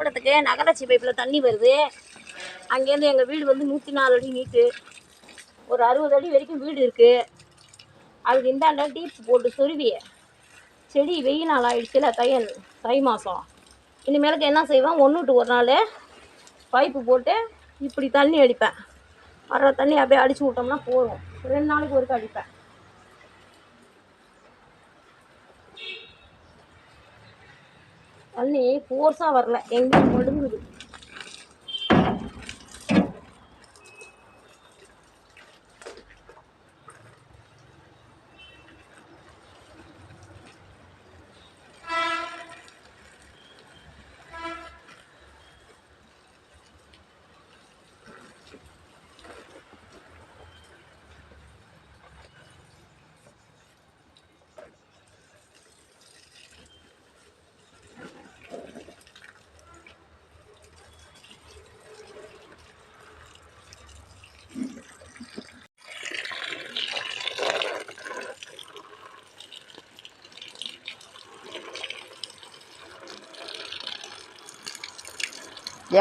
கூடத்துக்கு நகராட்சி பைப்பில் தண்ணி வருது. அங்கேருந்து எங்கள் வீடு வந்து நூற்றி நாலு அடி நீட்டு. ஒரு அறுபது அடி வரைக்கும் வீடு இருக்குது அதுக்கு இந்தாண்ட டீப் போட்டு சொருவி செடி வெயில் நாள் ஆகிடுச்சுல தையல் தை மாதம் இனிமேலுக்கு என்ன செய்வேன்? ஒன்று விட்டு ஒரு நாள் பைப்பு போட்டு இப்படி தண்ணி அடிப்பேன். வர்ற தண்ணி அப்படியே அடிச்சு விட்டோம்னா போதும். ரெண்டு நாளைக்கு ஒருக்க அடிப்பேன். தண்ணி ஃபோர்ஸாக வரல. எங்கேயும் மடுங்குது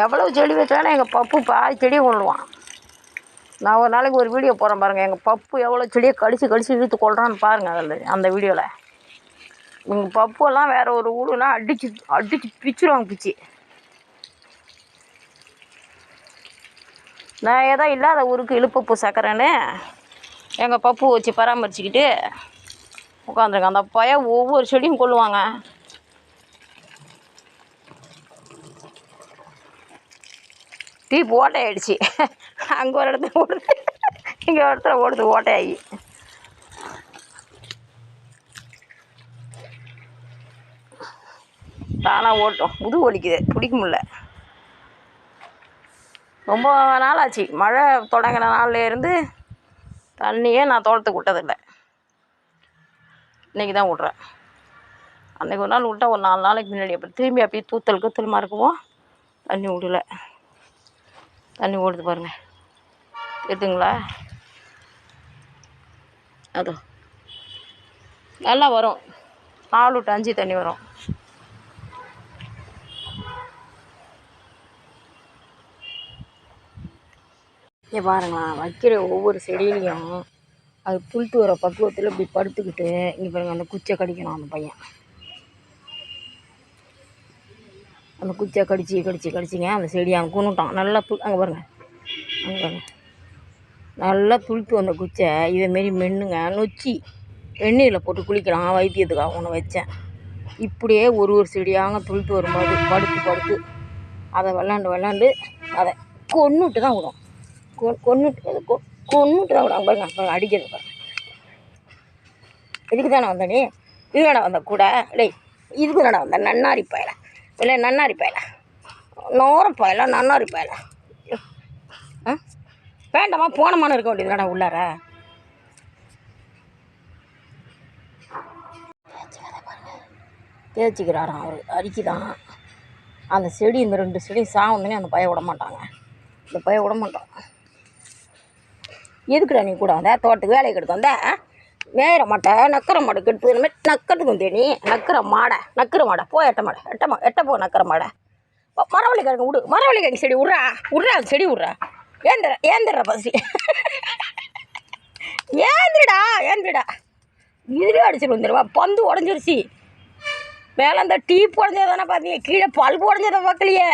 எவ்வளோ செடி வச்சாலும் எங்கள் பப்பு பாதி செடியை கொள்ளுவான். நான் ஒரு நாளைக்கு ஒரு வீடியோ போகிறேன் பாருங்கள் எங்கள் பப்பு எவ்வளோ செடியை கடிச்சு கடிச்சு இழுத்து கொள்றான்னு பாருங்கள் அதில் அந்த வீடியோவில் எங்கள் பப்புவெல்லாம் வேறு ஒரு ஊடுனா அடிச்சு அடிச்சு பிச்சுருவாங்க பிச்சு. நான் ஏதோ இல்லாத ஊருக்கு இழுப்பப்பு சக்கரைன்னு எங்கள் பப்பு வச்சு பராமரிச்சுக்கிட்டு உட்காந்துருக்கேன். அந்த பையன் ஒவ்வொரு செடியும் கொள்ளுவாங்க. டீப் ஓட்டையாயிடுச்சு. அங்கே ஒரு இடத்துல ஓடுது. இங்கே ஒரு இடத்துல ஓடுது ஓட்டையாகி தானாக ஓட்டும். முதுகு வலிக்குது. பிடிக்க முடில ரொம்ப நாள் ஆச்சு மழை தொடங்கின நாள்லேருந்து தண்ணியே நான் தோட்டத்துக்கு விட்டதில்லை. இன்றைக்கி தான் விட்றேன். அன்றைக்கி ஒரு நாள் விட்டால் ஒரு நாலு நாளைக்கு முன்னாடி அப்புறம் திரும்பி அப்படியே தூத்தல் கத்தலுமா இருக்கவும் தண்ணி விடல. தண்ணி ஓடுது பாருங்க. எதுங்களா அதோ. நல்லா வரும். நாலு டு அஞ்சு தண்ணி வரும். இங்கே பாருங்களா வைக்கிற ஒவ்வொரு செடியிலையும் அது புழுத்து வர பக்குவத்தில் இப்படி படுத்துக்கிட்டு இங்கே பாருங்கள் அந்த குச்சை கடிக்கணும் அந்த பையன். அந்த குச்சியை கடிச்சு கடிச்சு கடிச்சிங்க. அந்த செடியை அவன் கொண்டுட்டான். நல்லா து அங்கே பாருங்கள் அங்கே நல்லா துளுத்து வந்த குச்சை இதேமாரி மென்னுங்க. நொச்சி வெந்நீரில் போட்டு குளிக்கிறான் வைத்தியத்துக்காக ஒன்று வச்சேன். இப்படியே ஒரு ஒரு செடியாக துளுத்து வரும்போது படுத்து படுத்து அதை விளாண்டு விளாண்டு அதை கொன்னுட்டு தான் விடும். கொ கொன்னுட்டு அது கொ கொன்னுட்டு தான் விடும். பாருங்க பாருங்க அடிக்கிறது பாருங்க. இதுக்கு தானே வந்த இது இதுதானே வந்த கூட? டேய் இதுக்கு தானே வந்த? நன்னாரி பயலை. இல்லை நன்னாரி பயல நோரம் பயல நன்னாரி பயல ஆ வேண்டாமா போனமான இருக்க வேண்டியது உள்ளார தேய்ச்சிக்கிறாராம் அவர் அரிக்குதான் அந்த செடி இந்த ரெண்டு செடி சாவுந்தனே அந்த பய விட மாட்டாங்க இந்த பய விட மாட்டான் எதுக்குடா நீ கூட வந்த தோட்டத்துக்கு வேலைக்கு எடுத்து வந்த மேற மாட்டை நக்கிற மாடு கெடுத்து இந்த மாதிரி நக்கிறதுக்கு வந்தே நீ. நக்கிற மாடை நக்கிற மாடை. போ எட்ட மாடை எட்ட மா எட்ட போ நக்கிற மாடை. மரவள்ளி கிழங்கு விடு மரவள்ளி கிழங்கு செடி விட்றா விட்றா அந்த செடி விட்றா ஏந்திர ஏந்திர பசி. ஏந்திரடா ஏந்திரடா. இதுவே அடிச்சுட்டு வந்துடுவா பந்து உடஞ்சிருச்சு. மேலே அந்த டீப் உடஞ்சது தானே பார்த்தீங்க கீழே பல்பு உடஞ்சதை பார்க்கலையே.